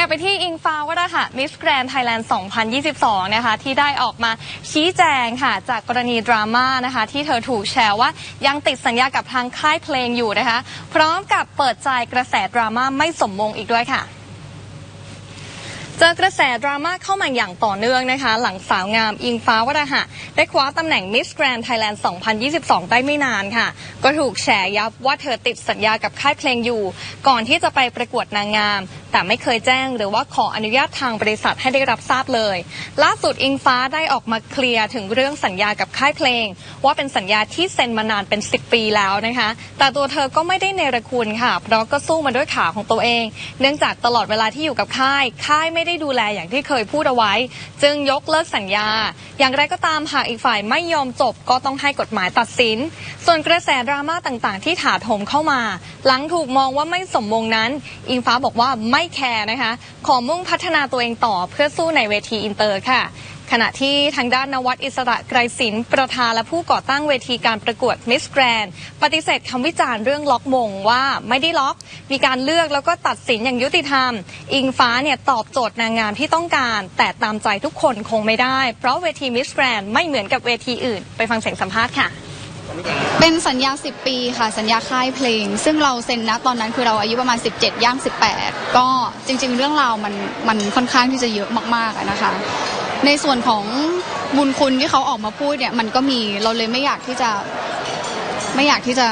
ยับไปที่อิงฟ้าวราหะมิสแกรนไทยแลนด์2022 นะคะ ที่ได้ออกมาชี้แจงค่ะ จากกรณีดราม่านะคะ ที่เธอถูกแชร์ว่ายังติดสัญญากับทางค่ายเพลงอยู่นะคะ พร้อมกับเปิดใจกระแสดราม่าไม่สมมงอีกด้วยค่ะเจอกระแสดราม่าเข้ามาอย่างต่อเนื่องนะคะ หลังสาวงามอิงฟ้าวราหะ ได้คว้าตำแหน่ง Miss Grand Thailand 2022 ได้ไม่นานค่ะ ก็ถูกแฉยับว่าเธอติดสัญญากับค่ายเพลงอยู่ ก่อนที่จะไปประกวดนางงาม แต่ไม่เคยแจ้งหรือว่าขออนุญาตทางบริษัทให้ได้รับทราบเลย ล่าสุดอิงฟ้าได้ออกมาเคลียร์ถึงเรื่องสัญญากับค่ายเพลง ว่าเป็นสัญญาที่เซ็นมานานเป็น 10 ปีแล้วนะคะ แต่ตัวเธอก็ไม่ได้เนรคุณค่ะ เพราะก็สู้มาด้วยขาของตัวเอง เนื่องจากตลอดเวลาที่อยู่กับค่าย ค่ายไม่ได้ดูแลอย่างที่เคยพูดเอาไว้ จึงยกเลิกสัญญา อย่างไรก็ตามหากอีกฝ่ายไม่ยอมจบก็ต้องให้กฎหมายตัดสิน ส่วนกระแสดราม่าต่างๆ ที่ถาโถมเข้ามา หลังถูกมองว่าไม่สมมงนั้น อิงฟ้าบอกว่าไม่แคร์นะคะ ขอมุ่งพัฒนาตัวเองต่อเพื่อสู้ในเวทีอินเตอร์ค่ะ ขณะที่ทางด้านนวัดอิสระไกรศิลป์ประธานและผู้ก่อตั้งเวทีการประกวดมิสแกรนปฏิเสธคำวิจารณ์เรื่องล็อกมงว่าไม่ได้ล็อก มีการเลือกแล้วก็ตัดสินอย่างยุติธรรม อิงฟ้าเนี่ยตอบโจทย์นางงามที่ต้องการ แต่ตามใจทุกคนคงไม่ได้ เพราะเวทีมิสแกรนไม่เหมือนกับเวทีอื่น ไปฟังเสียงสัมภาษณ์ค่ะ เป็นสัญญา 10 ปีค่ะ สัญญาค่ายเพลง ซึ่งเราเซ็นนะตอนนั้นคือเราอายุประมาณ 17 ย่าง 18 ก็จริง ๆ เรื่องราวมันมันค่อนข้างที่จะเยอะมากๆนะคะ ในส่วนของบุญคุณที่เขาออกมาพูดเนี่ยมันก็มีเราเลยไม่อยากที่จะไม่อยากที่จะ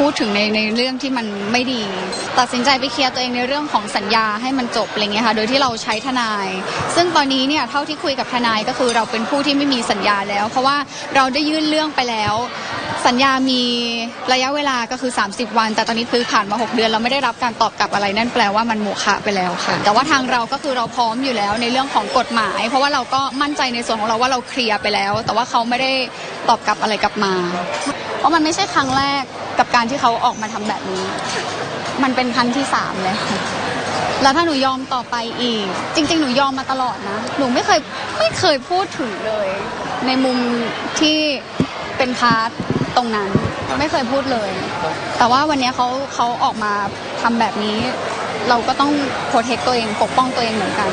พูดถึงในในเรื่องที่มันไม่ดี ตัดสินใจไปเคลียร์ตัวเองในเรื่องของสัญญาให้มันจบอะไรเงี้ยค่ะ โดยที่เราใช้ทนาย ซึ่งตอนนี้เนี่ยเท่าที่คุยกับทนายก็คือเราเป็นผู้ที่ไม่มีสัญญาแล้ว เพราะว่าเราได้ยื่นเรื่องไปแล้ว สัญญามีระยะเวลาก็คือ 30 วัน แต่ตอนนี้คือผ่านมา 6 เดือนเราไม่ได้รับการตอบกลับอะไรนั่นแปลว่ามันโมฆะไปแล้วค่ะ แต่ว่าทางเราก็คือเราพร้อมอยู่แล้วในเรื่องของกฎหมาย เพราะว่าเราก็มั่นใจในส่วนของเราว่าเราเคลียร์ไปแล้ว แต่ว่าเขาไม่ได้ตอบกลับอะไรกลับมา เพราะมันไม่ใช่ครั้งแรก กับการที่เขาออกมาทำแบบนี้ มันเป็นครั้งที่สามแล้วแล้วถ้าหนูยอมต่อไปอีก จริง ๆ หนูยอมมาตลอดนะ หนูไม่เคยไม่เคยพูดถึงเลย ในมุมที่เป็นพาร์ทตรงนั้น ไม่เคยพูดเลย แต่ว่าวันนี้เขาเขาออกมาทำแบบนี้ เราก็ต้องโปรเทคตัวเองปกป้องตัวเองเหมือนกัน